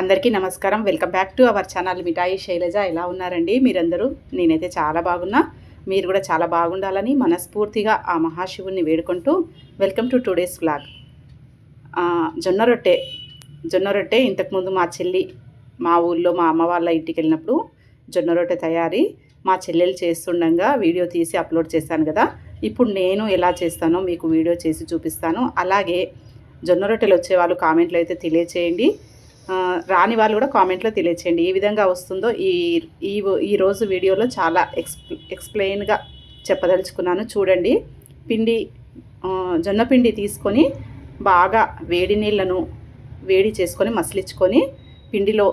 అందరికీ నమస్కారం. Welcome back to our channel Mithai Shailaja. ఎలా ఉన్నారండి? మీరందరూ? నేనైతే చాలా బాగున్నా. మీరు కూడా చాలా బాగుండాలని మనస్ఫూర్తిగా ఆ మహాశివుని వేడుకుంటూ వెల్కమ్ టు టుడేస్ వ్లాగ్. జొన్న రొట్టె. జొన్న రొట్టె ఇంతకుముందు మా చెల్లి మా ఊళ్ళో మా అమ్మ వాళ్ళ ఇంటికి వెళ్ళినప్పుడు జొన్న రొట్టె తయారీ మా చెల్లెలు చేస్తుండగా వీడియో తీసి అప్లోడ్ చేశాను కదా. ఇప్పుడు నేను ఎలా చేస్తానో మీకు వీడియో చేసి చూపిస్తాను. అలాగే జొన్న రొట్టెలు వచ్చే వాళ్ళు కామెంట్లో అయితే తెలియచేయండి. రాని వాళ్ళు కూడా కామెంట్లో తెలియచేయండి. ఏ విధంగా వస్తుందో ఈ ఈ ఈరోజు వీడియోలో చాలా ఎక్స్ప్ల ఎక్స్ప్లెయిన్గా చెప్పదలుచుకున్నాను. చూడండి పిండి జొన్న పిండి తీసుకొని బాగా వేడి నీళ్ళను వేడి చేసుకొని మసిలించుకొని పిండిలో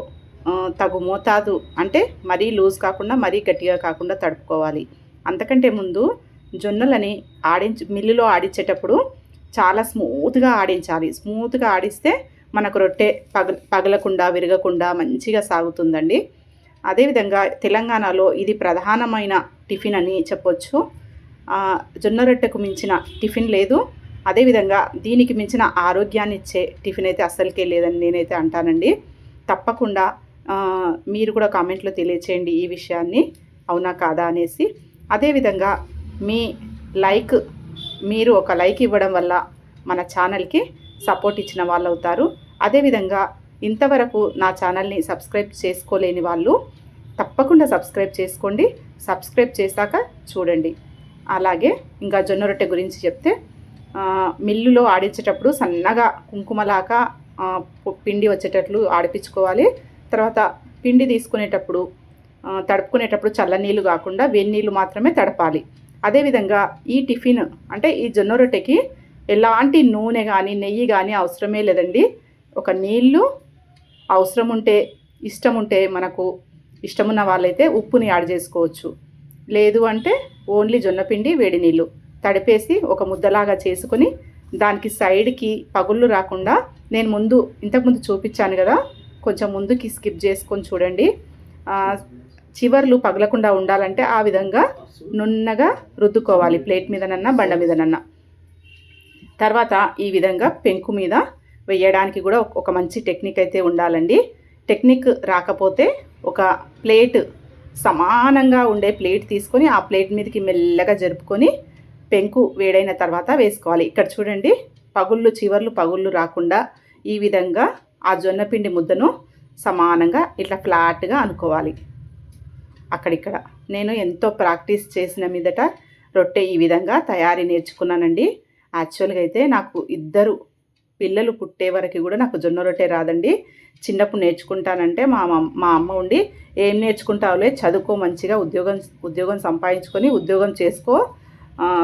తగు మోతాదు అంటే మరీ లూజ్ కాకుండా మరీ గట్టిగా కాకుండా తడుపుకోవాలి. అంతకంటే ముందు జొన్నలని ఆడించి మిల్లులో ఆడించేటప్పుడు చాలా స్మూత్గా ఆడించాలి. స్మూత్గా ఆడిస్తే మనకు రొట్టె పగ పగలకుండా విరగకుండా మంచిగా సాగుతుందండి. అదేవిధంగా తెలంగాణలో ఇది ప్రధానమైన టిఫిన్ అని చెప్పొచ్చు. జొన్న రొట్టెకు మించిన టిఫిన్ లేదు. అదేవిధంగా దీనికి మించిన ఆరోగ్యాన్ని ఇచ్చే టిఫిన్ అయితే అస్సలకే లేదని నేనైతే అంటానండి. తప్పకుండా మీరు కూడా కామెంట్లో తెలియచేయండి ఈ విషయాన్ని. అవునా కాదా అనేసి. అదేవిధంగా మీ లైక్ మీరు ఒక లైక్ ఇవ్వడం వల్ల మన ఛానల్కి సపోర్ట్ ఇచ్చిన వాళ్ళు అవుతారు అదేవిధంగా ఇంతవరకు నా ఛానల్ని సబ్స్క్రైబ్ చేసుకోలేని వాళ్ళు తప్పకుండా సబ్స్క్రైబ్ చేసుకోండి. సబ్స్క్రైబ్ చేశాక చూడండి. అలాగే ఇంకా జొన్న రొట్టె గురించి చెప్తే మిల్లులో ఆడించేటప్పుడు సన్నగా కుంకుమలాగా పిండి వచ్చేటట్లు ఆడిపించుకోవాలి. తర్వాత పిండి తీసుకునేటప్పుడు తడుపుకునేటప్పుడు చల్లనీళ్ళు కాకుండా వెన్నీళ్ళు మాత్రమే తడపాలి. అదేవిధంగా ఈ టిఫిన్ అంటే ఈ జొన్న రొట్టెకి ఎలాంటి నూనె కానీ నెయ్యి కానీ అవసరమే లేదండి. ఒక నీళ్ళు అవసరం ఉంటే ఇష్టం ఉంటే మనకు ఇష్టమున్న వాళ్ళైతే ఉప్పుని యాడ్ చేసుకోవచ్చు. లేదు అంటే ఓన్లీ జొన్నపిండి వేడి నీళ్ళు తడిపేసి ఒక ముద్దలాగా చేసుకొని దానికి సైడ్కి పగుళ్ళు రాకుండా నేను ముందు ఇంతకుముందు చూపించాను కదా కొంచెం ముందుకి స్కిప్ చేసుకొని చూడండి. చివర్లు పగలకుండా ఉండాలంటే ఆ విధంగా నున్నగా రుద్దుకోవాలి ప్లేట్ మీదనన్నా బండ మీదనన్నా. తర్వాత ఈ విధంగా పెంకు మీద వేయడానికి కూడా ఒక- ఒక మంచి టెక్నిక్ అయితే ఉండాలండి. టెక్నిక్ రాకపోతే ఒక ప్లేట్ సమానంగా ఉండే ప్లేట్ తీసుకొని ఆ ప్లేట్ మీదకి మెల్లగా జరుపుకొని పెంకు వేడైన తర్వాత వేసుకోవాలి. ఇక్కడ చూడండి పగుళ్ళు చివర్లు పగుళ్ళు రాకుండా ఈ విధంగా ఆ జొన్నపిండి ముద్దను సమానంగా ఇట్లా ఫ్లాట్గా అనుకోవాలి. అక్కడిక్కడ. నేను ఎంతో ప్రాక్టీస్ చేసిన మీదట రొట్టె ఈ విధంగా తయారీ నేర్చుకున్నానండి. యాక్చువల్గా అయితే నాకు ఇద్దరు పిల్లలు పుట్టే వరకు కూడా నాకు జొన్న రొట్టె రాదండి. చిన్నప్పుడు నేర్చుకుంటానంటే మా మా అమ్మ ఉండి ఏం నేర్చుకుంటావులే చదువుకో మంచిగా ఉద్యోగం ఉద్యోగం సంపాదించుకొని ఉద్యోగం చేసుకో.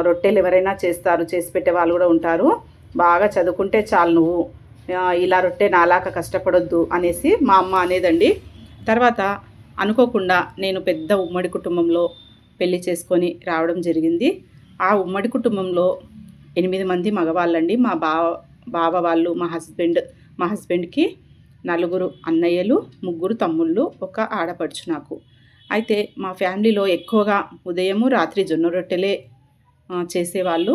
రొట్టెలు ఎవరైనా చేస్తారు చేసి పెట్టే వాళ్ళు కూడా ఉంటారు. బాగా చదువుకుంటే చాలు నువ్వు. ఇలా రొట్టె నాలాక కష్టపడొద్దు అనేసి మా అమ్మ అనేదండి. తర్వాత అనుకోకుండా నేను పెద్ద ఉమ్మడి కుటుంబంలో పెళ్ళి చేసుకొని రావడం జరిగింది. ఆ ఉమ్మడి కుటుంబంలో ఎనిమిది మంది మగవాళ్ళండి. మా బావ బావ వాళ్ళు మా హస్బెండ్ మా హస్బెండ్కి నలుగురు అన్నయ్యలు ముగ్గురు తమ్ముళ్ళు ఒక ఆడపడుచు నాకు. అయితే మా ఫ్యామిలీలో ఎక్కువగా ఉదయము రాత్రి జొన్న రొట్టెలే చేసేవాళ్ళు.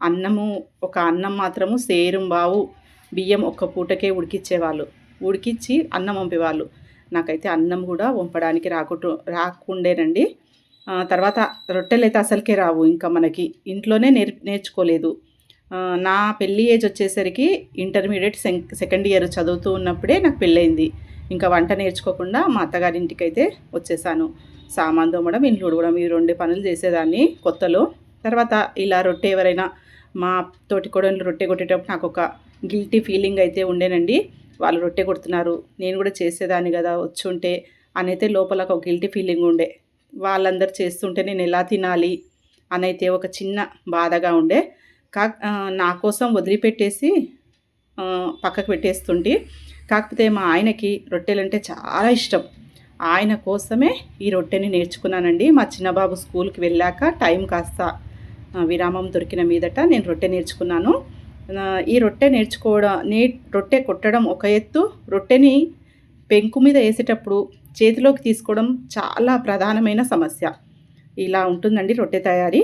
అన్నము ఒక అన్నం మాత్రము సేరుం బావు బియ్యం ఒక్క పూటకే ఉడికిచ్చేవాళ్ళు. ఉడికిచ్చి అన్నం పంపేవాళ్ళు నాకైతే అన్నం కూడా వంపడానికి రాకుటు రాకుండేనండి. తర్వాత రొట్టెలు అయితే అసలుకే రావు ఇంకా మనకి ఇంట్లోనే నేర్ నేర్చుకోలేదు. నా పెళ్ళి ఏజ్ వచ్చేసరికి ఇంటర్మీడియట్ సెకండ్ ఇయర్ చదువుతూ ఉన్నప్పుడే నాకు పెళ్ళయింది. ఇంకా వంట నేర్చుకోకుండా మా అత్తగారింటికి అయితే వచ్చేసాను. సామాన్ తోమడం ఇంట్లో ఉడవడం ఈ రెండు పనులు చేసేదాన్ని కొత్తలో. తర్వాత ఇలా రొట్టె ఎవరైనా మా తోటి కూడా రొట్టె కొట్టేటప్పుడు నాకు ఒక గిల్టీ ఫీలింగ్ అయితే ఉండేనండి. వాళ్ళు రొట్టె కొడుతున్నారు నేను కూడా చేసేదాన్ని కదా వచ్చి ఉంటే అనైతే లోపల ఒక గిల్టీ ఫీలింగ్ ఉండే. వాళ్ళందరూ చేస్తుంటే నేను ఎలా తినాలి అనైతే ఒక చిన్న బాధగా ఉండే. కా నా కోసం వదిలిపెట్టేసి పక్కకు పెట్టేస్తుంటే కాకపోతే మా ఆయనకి రొట్టెలంటే చాలా ఇష్టం. ఆయన కోసమే ఈ రొట్టెని నేర్చుకున్నానండి. మా చిన్నబాబు స్కూల్కి వెళ్ళాక టైం కాస్త విరామం దొరికిన మీదట నేను రొట్టె నేర్చుకున్నాను. ఈ రొట్టె నేర్చుకోవడం నే రొట్టె కొట్టడం ఒక ఎత్తు రొట్టెని పెంకు మీద వేసేటప్పుడు చేతిలోకి తీసుకోవడం చాలా ప్రధానమైన సమస్య. ఇలా ఉంటుందండి రొట్టె తయారీ.